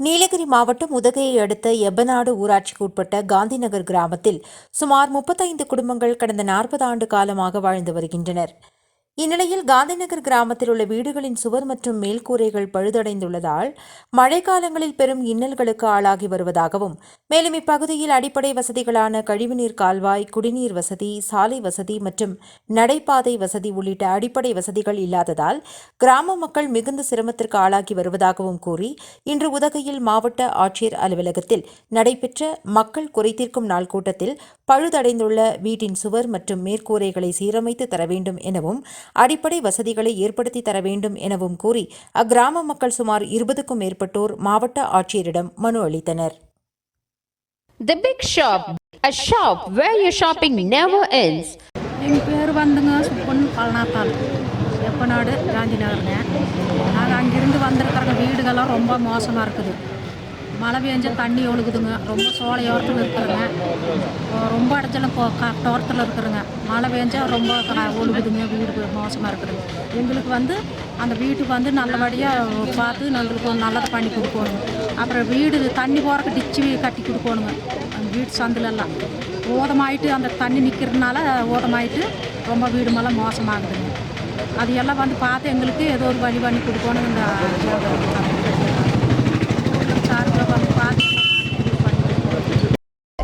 நீலகிரி மாவட்டம் உதகையை அடுத்த எபநாடு ஊராட்சிக்கு உட்பட்ட காந்திநகர் கிராமத்தில் சுமார் முப்பத்தைந்து குடும்பங்கள் கடந்த நாற்பது ஆண்டு காலமாக வாழ்ந்து வருகின்றனர். இந்நிலையில் காந்திநகர் கிராமத்தில் உள்ள வீடுகளின் சுவர் மற்றும் மேல்கூரைகள் பழுதடைந்துள்ளதால் மழைக்காலங்களில் பெரும் இன்னல்களுக்கு ஆளாகி வருவதாகவும் மேலும் இப்பகுதியில் அடிப்படை வசதிகளான கழிவுநீர் கால்வாய் குடிநீர் வசதி சாலை வசதி மற்றும் நடைபாதை வசதி உள்ளிட்ட அடிப்படை வசதிகள் இல்லாததால் கிராம மக்கள் மிகுந்த சிரமத்திற்கு ஆளாகி வருவதாகவும் கூறி இன்று உதகையில் மாவட்ட ஆட்சியர் அலுவலகத்தில் நடைபெற்ற மக்கள் குறைதீர்க்கும் நாள் கூட்டத்தில் பழுதடைந்துள்ள வீட்டின் சுவர் மற்றும் மேற்கூரைகளை சீரமைத்து தர வேண்டும் எனவும் அடிப்படை வசதிகளை ஏற்படுத்தி தர வேண்டும் எனவும் கூறி அக்கிராம மக்கள் சுமார் இருபதுக்கும் மேற்பட்டோர் மாவட்ட ஆட்சியரிடம் மனு அளித்தனர். The Big Shop, a shop where your shopping never ends. எங்கள் பேர் வந்துங்க சுப்பன் பழனாத்தாள் எப்பநாடு? காந்தி நகருங்க நாங்கள் அங்கிருந்து வந்திருக்கிறங்க. வீடுகள்லாம் ரொம்ப மோசமாக இருக்குது. மழை பெஞ்சால் தண்ணி ஒழுகுதுங்க. ரொம்ப சோலையோரத்தில் இருக்கிறங்க ரொம்ப அடைச்சலும் தோட்டத்தில் இருக்கிறங்க மழை பெஞ்சா ரொம்ப க- ஒழுகுதுங்க. வீடு மோசமாக இருக்குதுங்க. எங்களுக்கு வந்து அந்த வீட்டுக்கு வந்து நல்லபடியாக பார்த்து எங்களுக்கு நல்லதை பண்ணி கொடுக்கணுங்க அப்புறம் வீடு தண்ணி போகிறக்கு டிச்சு கட்டி கொடுக்கணுங்க. அந்த வீட்டு சந்திலெல்லாம். ஓதமாயிட்டு அந்த தண்ணி நிற்கிறதுனால ஓதமாயிட்டு ரொம்ப வீடு மேலே மோசமாகுதுங்க. அது எல்லாம் வந்து பார்த்து எங்களுக்கு ஏதோ ஒரு வழி பண்ணி கொடுக்கணும் இந்த சார்பில் வந்து பார்த்து இது பண்ணி கொடுக்கணும்.